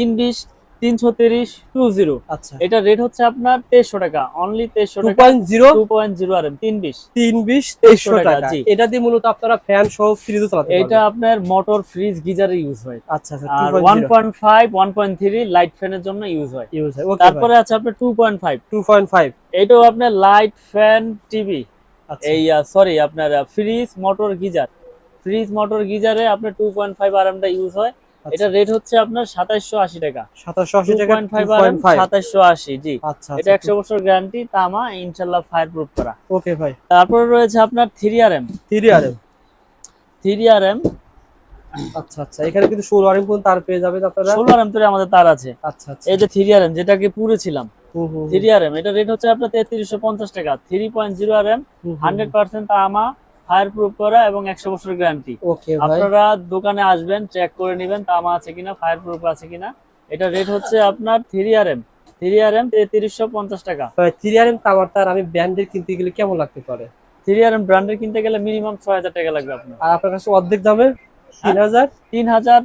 তিন বিশ তিন ছত্রিশ টু জিরো। আচ্ছা। এটা রেট হচ্ছে আপনার তেইশশো টাকা অনলি তেইশশো টাকা। Zero? Two point zero R M তিন বিশ তিন বিশ তেইশশো টাকা, জি। এটা দিয়ে মূলত আপনারা ফ্যান সহ ফ্রিজও চালাতে এটা আপনার মোটর ফ্রিজ গিজারে ইউজ হয়। আচ্ছা আর one point five one point three light ফ্যানের জন্য ইউজ হয়। ইউজ হয় তারপরে আছে আপনার two point five two point five এটাও আপনার লাইট ফ্যান টিভি এই সরি আপনার fridge motor geyser. Fridge motor গিজারে আপনার টু পয়েন্ট ফাইভ আর এমটা ইউজ হয়। এটা রেট হচ্ছে আপনার সাতাইশশো আশি টাকা। সাতাশশো আশি টাকা জি। আচ্ছা এটা একশো বছর গ্যারান্টি তামা ইনশাল্লাহ ফায়ার প্রুফ করা। ওকে ভাই। তারপরে রয়েছে আপনার three R M three R M three R M আচ্ছা আচ্ছা এখানে কিন্তু আর এম তার পেয়ে যাবেন আপনারা। আমাদের তার আছে। আচ্ছা আচ্ছা। এই যে যেটাকে পুরেছিলাম এটা রেট হচ্ছে আপনার তেত্রিশশো পঞ্চাশ টাকা। তামা ফায়ার প্রুফ করা এবং একশো বছর গ্যারান্টি আপনারা দোকানে আসবেন চেক করে নেবেন তামা আছে কিনা ফায়ার আছে কিনা। এটা রেট হচ্ছে আপনার three R M three R M তেত্রিশশো পঞ্চাশ টাকা। থ্রি আর এম তামার তার আমি ব্র্যান্ডের কিনতে গেলে কেমন লাগতে পারে? থ্রি আর এম ব্র্যান্ডের কিনতে গেলে মিনিমাম ছয় হাজার টাকা লাগবে আপনার। আর আপনার কাছে অর্ধেক দামে তিন হাজার? তিন হাজার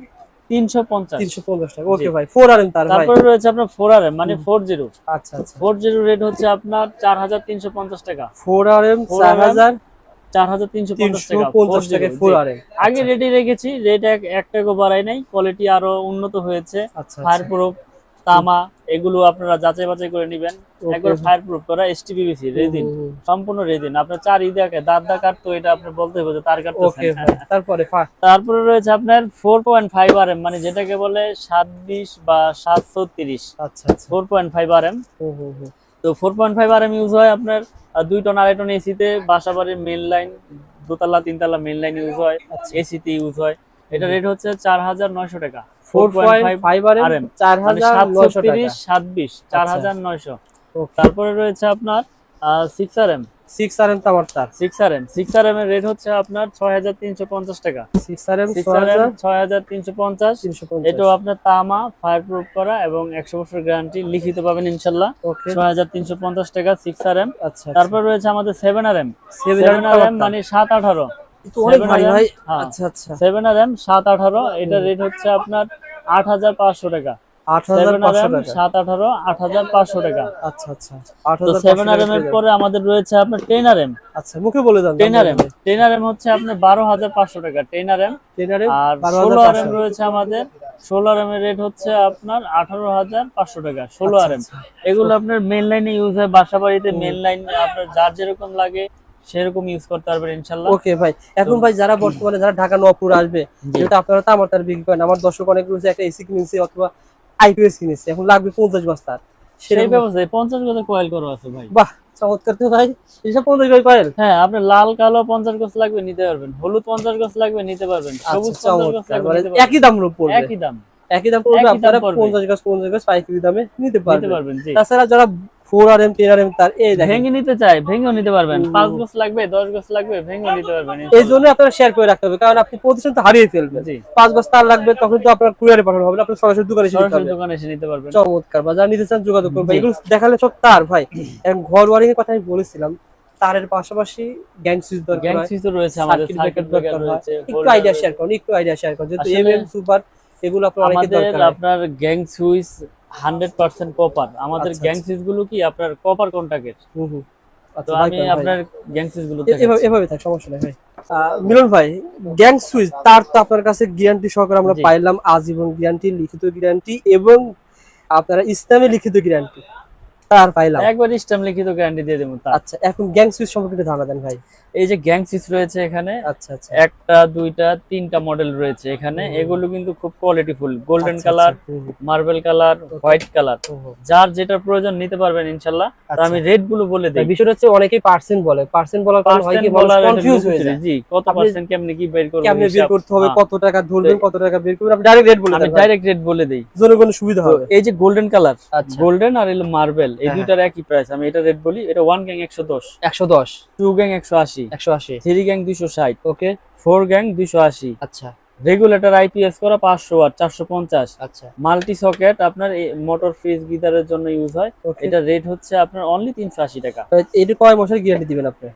তিনশো পঞ্চাশ। তিনশো পঞ্চাশ টাকা। ওকে ভাই ফোর আর এম তারপরে রয়েছে আপনার ফোর আর এম মানে ফোর জিরো আচ্ছা আচ্ছা। ফোর জিরো রেট হচ্ছে আপনার চার হাজার তিনশো পঞ্চাশ টাকা। ফোর আর এম চার হাজার চার হাজার তিনশো পঞ্চাশ তিনশো টাকা পঞ্চাশ টাকা 4G four G. R M আগে রেডি রেখেছি রেট এক টাকা বাড়াই নাই কোয়ালিটি আরও উন্নত হয়েছে আচ্ছা ফায়ার প্রুফ তামা এগুলো আপনারা যাচাই বাছাই করে নেবেন। একবার ফায়ার প্রুফ করা এসটিপিবিসি রেজিন সম্পূর্ণ রেজিন আপনার চার দাঁত দা কাটতো এটা আপনি বলতে হবে তার তারপরে তারপরে রয়েছে আপনার four point five R M মানে যেটাকে বলে সাত বিশ বা সাতশো তিরিশ আচ্ছা আচ্ছা। Four point five R M হুম, হুম, হুম। তো four point five R M use হয় আপনার দুই টন আড়াই টন এসিতে বাসা বাড়ির মেন লাইন দোতলা তিনতলা মেন লাইন ইউজ হয় আচ্ছা। এসিতে ইউজ হয় এটা রেট হচ্ছে চার হাজার নয়শো টাকা four point five R M চার হাজার সাতশো নয়শো তিরিশ সাত চার আচ্ছা। হাজার নয়শো Okay. তারপরে রয়েছে আপনার six R M six R M তামার তার six R M six R M এর রেট হচ্ছে আপনার ছয় হাজার তিনশো পঞ্চাশ টাকা। সিক্স আর এম ছয় হাজার? তিনশো পঞ্চাশ। এটাও আপনার তামা ফায়ার প্রুফ করা এবং একশো বছর গ্যারান্টি লিখিত পাবেন ইনশাল্লাহ। ছয় হাজার তিনশো পঞ্চাশ টাকা সিক্স আর এম আচ্ছা তারপর রয়েছে আমাদের seven R M seven R M মানে সাত আঠারো। তো অনেক 7RM ভারী ভাই। হ্যাঁ। আচ্ছা আচ্ছা। সেভেন আর এম সাত আঠারো এটার রেট হচ্ছে আপনার আট হাজার পাঁচশো টাকা। আচ্ছা আচ্ছা। আমাদের রয়েছে আপনার এম আচ্ছা মুখে বলে দেন টেন এম টেন এম হচ্ছে আপনার বারো হাজার পাঁচশো টাকা টেন এম টেন এম আর ষোলো আর এম রয়েছে আমাদের। ষোলো আর এম এর রেট হচ্ছে আপনার আঠারো হাজার পাঁচশো টাকা ষোলো আর এম এগুলো আপনার মেন লাইনে ইউজ হয় বাসা বাড়িতে মেন লাইন আপনার যার যেরকম লাগে সেরকম ইউজ করতে পারবেন ইনশাল্লাহ। ওকে ভাই এখন ভাই যারা বর্তমানে যারা ঢাকা নপুর আসবে যেটা আপনারা তো আমার তার বিক্রি করেন। আমার দর্শক অনেক রয়েছে একটা এসি কিনেছে অথবা আইপিএস কিনেছে এখন লাগবে পঞ্চাশ বস্তার। সেই সেরকম। ব্যবস্থায় পঞ্চাশ গজ কয়েল করা আছে ভাই। বাহ চমৎকার তো ভাই। এসব পঞ্চাশ গজ কয়েল হ্যাঁ আপনার লাল কালো পঞ্চাশ গজ লাগবে নিতে পারবেন। হলুদ পঞ্চাশ গজ লাগবে নিতে পারবেন। সবুজ আচ্ছা পঞ্চাশ গজ লাগবে মানে একই দাম পড়বে। একই দাম। একই দাম পড়বে আপনারা পঞ্চাশ গাছ পঞ্চাশ গজ পাইকারি দামে নিতে পারবেন। তাছাড়া যারা four R M ten R M তার এই ভেঙে নিতে চাই ভেঙেও নিতে পারবেন। পাঁচ গজ লাগবে দশ লাগবে ভেঙেও নিতে পারবেন এই জন্য আপনারা শেয়ার করে রাখতে হবে কারণ আপনি প্রতিষ্ঠান তো হারিয়ে ফেলবেন। পাঁচ তার লাগবে তখন তো আপনার কুরিয়ারে পাঠানো হবে আপনার সরাসরি দোকানে সরাসরি দোকানে এসে নিতে পারবেন। চমৎকার বা যারা নিতে চান যোগাযোগ করবেন এগুলো দেখালে সব তার ভাই। এখন ঘর ওয়ারিং এর কথা আমি বলেছিলাম তারের পাশাপাশি গ্যাং সুইচ দরকার গ্যাং রয়েছে আমাদের সার্কিট দরকার রয়েছে একটু আইডিয়া শেয়ার করুন একটু আইডিয়া শেয়ার করুন যেহেতু সুপার এগুলো আপনার দরকার আপনার gang switch hundred percent copper আমাদের গ্যাংসিস আচ্ছা। গুলো কি আপনার কপার কন্টাক্টের হুম হুম। তো আচ্ছা আমি আপনার গ্যাংসিসগুলো এভাবে থাক সমস্যা নেই ভাই। মিলন ভাই গ্যাং সুইচ তার তো আপনার কাছে গ্যারান্টি সহকারে আমরা পাইলাম আজীবন গ্যারান্টি লিখিত গ্যারান্টি এবং আপনারা ইসলামে লিখিত গ্যারান্টি তার পাইলাম। একবার স্ট্যাম্প লিখিত গ্যারান্টি দিয়ে দেবো আচ্ছা এখন গ্যাং সুইচ সম্পর্কে ধারণা দেন ভাই। এই যে গ্যাং সুইচ রয়েছে এখানে আচ্ছা আচ্ছা। একটা দুইটা তিনটা মডেল রয়েছে এখানে। এগুলো কিন্তু খুব কোয়ালিটিফুল golden colour marble colour white colour. যার যেটা প্রয়োজন নিতে পারবেন আচ্ছা। আমি রেটগুলো বলে দিই। বিষয়টা হচ্ছে অনেকেই পার্সেন্ট বলে। পার্সেন্ট বলার কারণে হয় কি একটা কনফিউজ হয়ে যায়। জি কত পার্সেন্ট কেমনে কি বের করবেন কেমনে বের করতে হবে হ্যাঁ। কত টাকা ধরবেন কত টাকা বের করবেন আপনি ডাইরেক্ট রেট বলে দেন। ডাইরেক্ট রেট বলে দিই। সুবিধা হবে। এই যে গোল্ডেন কালার গোল্ডেন আর এলো মার্বেল এই হ্যাঁ, দুইটার একই প্রাইস আমি এটা রেট বলি এটা ওয়ান গ্যাং একশো দশ। একশো দশ। টু গ্যাং একশো আশি। একশো আশি। থ্রি গ্যাং দুইশো ষাট। ওকে ফোর গ্যাং দুইশো আশি। আচ্ছা। রেগুলেটর আইপিএস করা পাঁচশো আর চারশো পঞ্চাশ। আচ্ছা। মাল্টি সকেট আপনার মোটর ফ্রিজ গিটারের জন্য ইউজ হয়। এটা রেট হচ্ছে আপনার অনলি তিনশো আশি টাকা। এটা কয় মাসের গ্যারান্টি দিবেন আপনি?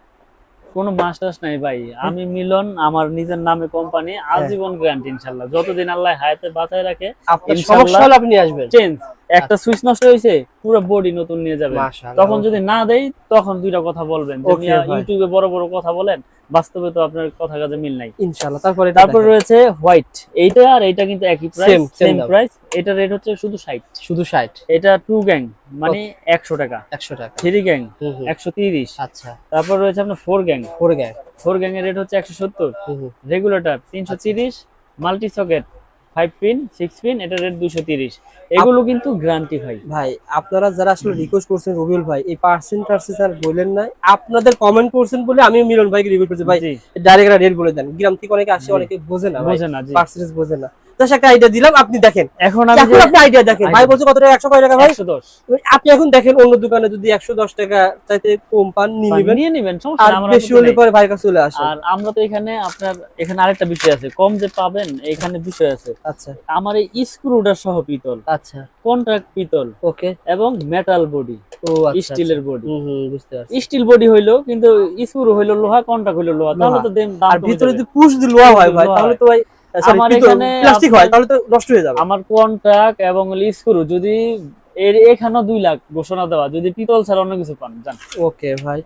কোনো মাস্টার্স নাই ভাই। আমি মিলন আমার নিজের নামে কোম্পানি হ্যাঁ। আজীবন গ্যারান্টি ইনশাল্লাহ। যতদিন আল্লাহ হায়াতে বাঁচায় রাখে আপনি আসবেন। চেঞ্জ একটা সুইচ নষ্ট হয়েছে পুরো বডি নতুন নিয়ে যাবে। তখন যদি না দেই তখন দুইটা কথা বলবেন। ইউটিউবে বড় বড় কথা বলেন বাস্তবে তো আপনার কথা কাজে মিল নাই। ইনশাআল্লাহ তারপরে তারপর রয়েছে হোয়াইট এইটা আর এইটা কিন্তু একই প্রাইস সেম প্রাইস এটা রেট হচ্ছে শুধু 60 শুধু 60 এটা টু গ্যাং মানে 100 টাকা। 100 টাকা। থ্রি গ্যাং হুম হুম। 130 আচ্ছা। তারপর রয়েছে আপনার ফোর গ্যাং ফোর গেছে ফোর গ্যাং এর রেট হচ্ছে 170 হুম হুম। Regulator 330 multi socket 5 pin 6 pin এটা রেট 230 এগুলো কিন্তু গ্যারান্টি ভাই। ভাই আপনারা যারা আসলে রিকোয়েস্ট করছেন রবিউল ভাই এই পার্সেন্ট টার্সেন্ট আর বললেন না আপনাদের কমেন্ট করছেন বলে আমি মিলন ভাইকে রিকোয়েস্ট করছি। ভাই ডাইরেক্ট রেট বলে দেন। গ্রাম থেকে অনেকে আসে অনেকে বোঝে না বোঝে না পার্সেন্টেজ বোঝে না। জাস্ট একটা আইডিয়া দিলাম আপনি দেখেন। এখন এখন আপনি আইডিয়া দেখেন। ভাই বলছে কত টাকা? একশো কয় টাকা ভাই? 110 আপনি এখন দেখেন অন্য দোকানে যদি একশো দশ টাকা চাইতে কম পান নিয়ে নেবেন। নিয়ে নেবেন সমস্যা আর বেশি হলে পরে ভাইয়ের কাছে চলে আসে আর আমরা তো এখানে আপনার এখানে আরেকটা বিষয় আছে। কম যে পাবেন এখানে বিষয় আছে। আচ্ছা। আমার এই স্ক্রুডার সহ পিতল। আচ্ছা। কন্ট্রাক্ট পিতল। ওকে। এবং মেটাল বডি ও স্টিলের বডি বুঝতে পারছি। স্টিল বডি হইল কিন্তু স্ক্রু হইল লোহা কন্ট্রাক্ট হইল লোহা। তাহলে তো দাম দাম আর ভিতরে যদি পুশ যদি লোহা হয় ভাই তাহলে তো ভাই আমার এখানে প্লাস্টিক হয় তাহলে তো নষ্ট হয়ে যাবে। আমার কন্ট্রাক্ট এবং স্ক্রু যদি এর এখানেও দুই লাখ ঘোষণা দেওয়া যদি পিতল ছাড়া অন্য কিছু পান জান ওকে ভাই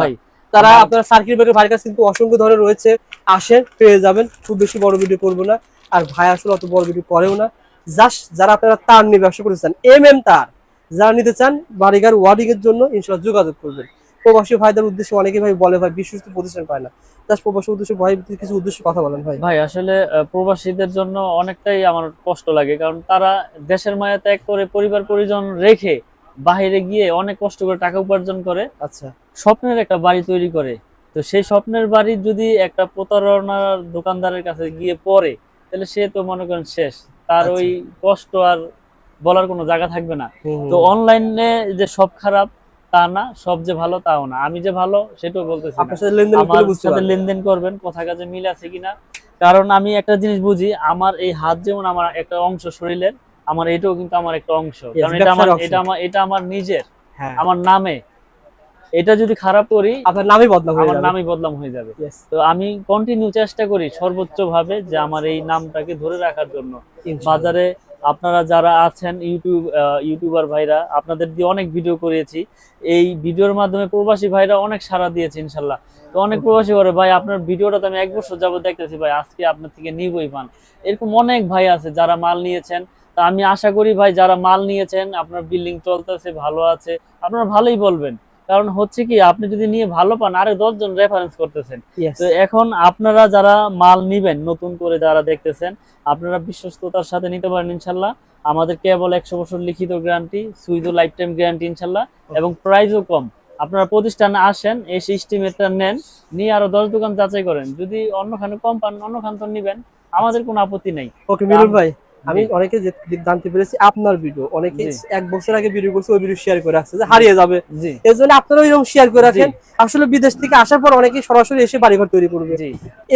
ভাই তারা আপনার সার্কিট ব্রেকার ভাইয়ের কাছে কিন্তু অসংখ্য ধরে রয়েছে আসেন পেয়ে যাবেন। খুব বেশি বড় ভিডিও করব না। আর ভাই আসলে অত বড় ভিডিও করেও না। জাস্ট যারা আপনারা তার নিয়ে ব্যবসা করতে চান এম এম তার যারা নিতে চান বাড়িঘর ওয়ার্ডিং এর জন্য ইনশাল্লাহ যোগাযোগ করবেন। প্রবাসী ভাইদের উদ্দেশ্যে অনেকে ভাই বলে ভাই বিশ্বস্ত প্রতিষ্ঠান পায় না। জাস্ট প্রবাসী উদ্দেশ্যে ভাই কিছু উদ্দেশ্যে কথা বলেন ভাই। ভাই আসলে প্রবাসীদের জন্য অনেকটাই আমার কষ্ট লাগে কারণ তারা দেশের মায়া ত্যাগ করে পরিবার পরিজন রেখে বাইরে গিয়ে অনেক কষ্ট করে টাকা উপার্জন করে। আচ্ছা। স্বপ্নের একটা বাড়ি তৈরি করে। তো সেই স্বপ্নের বাড়ি যদি একটা প্রতারণার দোকানদারের কাছে গিয়ে পড়ে তাহলে সে তো মনে করেন শেষ। তার আচ্ছা। ওই কষ্ট আর বলার কোনো জায়গা থাকবে না। তো অনলাইনে যে সব খারাপ তা না সব যে ভালো তাও না। আমি যে ভালো সেটাও বলতেছি আমার সাথে লেনদেন করবেন কথা কাজে মিল আছে কিনা। কারণ আমি একটা জিনিস বুঝি আমার এই হাত যেমন আমার একটা অংশ শরীরের আমার এটাও কিন্তু আমার একটা অংশ। কারণ এটা আমার এটা আমার এটা আমার নিজের হ্যাঁ। আমার নামে। এটা যদি খারাপ করি আপনার নামই বদনাম আমার যাবে। নামই বদনাম হয়ে যাবে। তো আমি কন্টিনিউ চেষ্টা করি সর্বোচ্চ ভাবে যে আমার এই নামটাকে ধরে রাখার জন্য। বাজারে আপনারা যারা আছেন ইউটিউব ইউটিউবার ভাইরা আপনাদের দিয়ে অনেক ভিডিও করিয়েছি এই ভিডিওর মাধ্যমে প্রবাসী ভাইরা অনেক সাড়া দিয়েছে ইনশাল্লাহ তো অনেক প্রবাসী করে ভাই আপনার ভিডিওটা তো আমি এক বছর যাবত দেখতেছি ভাই আজকে আপনার থেকে নিবই পান। এরকম অনেক ভাই আছে যারা মাল নিয়েছেন। তা আমি আশা করি ভাই যারা মাল নিয়েছেন আপনার বিল্ডিং চলতেছে ভালো আছে আপনারা ভালোই বলবেন। কারণ হচ্ছে কি আপনি যদি নিয়ে ভালো পান আরে দশজন রেফারেন্স করতেছেন। তো এখন আপনারা যারা মাল নিবেন নতুন করে যারা দেখতেছেন আপনারা বিশ্বস্ততার সাথে নিতে পারেন ইনশাল্লাহ। আমাদের কেবল একশো বছর লিখিত গ্যারান্টি সুইদো লাইফ টাইম গ্যারান্টি ইনশাল্লাহ এবং প্রাইসও কম। আপনারা প্রতিষ্ঠানে আসেন এই সিস্টেমেরটা নেন নিয়ে আরও দশ দোকান যাচাই করেন। যদি অন্যখানে কম পান অন্যখান তো নিবেন আমাদের কোনো আপত্তি নেই। ওকে মিলন ভাই। আমি অনেকে জানতে পেরেছি আপনার ভিডিও অনেকে এক বছর আগে ভিডিও করছে ওই ভিডিও শেয়ার করে রাখছে যে হারিয়ে যাবে। এর জন্য আপনারা এরকম শেয়ার করে রাখেন। আসলে বিদেশ থেকে আসার পর অনেকে সরাসরি এসে বাড়িঘর তৈরি করবে।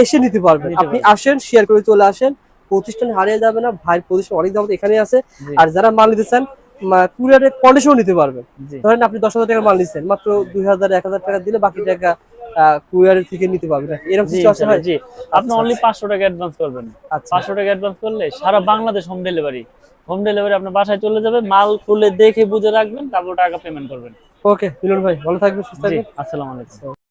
এসে নিতে পারবেন। আপনি আসেন শেয়ার করে চলে আসেন। প্রতিষ্ঠান হারিয়ে যাবে না ভাই প্রতিষ্ঠান অনেক যাবত এখানে আছে। আর যারা মাল নিতে চান কুরিয়ারের কন্ডিশন নিতে পারবেন। ধরেন আপনি দশ হাজার টাকার মাল নিচ্ছেন মাত্র দুই হাজার এক হাজার টাকা দিলে বাকি টাকা কুরিয়ারের থেকে নিতে পারবেন এরকম জি সিস্টেম আছে ভাই জি। আপনি আচ্ছা, অনলি আচ্ছা। পাঁচশো টাকা অ্যাডভান্স করবেন। আচ্ছা। পাঁচশো টাকা অ্যাডভান্স করলে সারা Bangladesh home delivery home delivery আপনার বাসায় চলে যাবে মাল খুলে দেখে বুঝে রাখবেন তারপর টাকা পেমেন্ট করবেন। ওকে মিলন ভাই ভালো থাকবেন সুস্থ থাকবেন। আসসালামু আলাইকুম।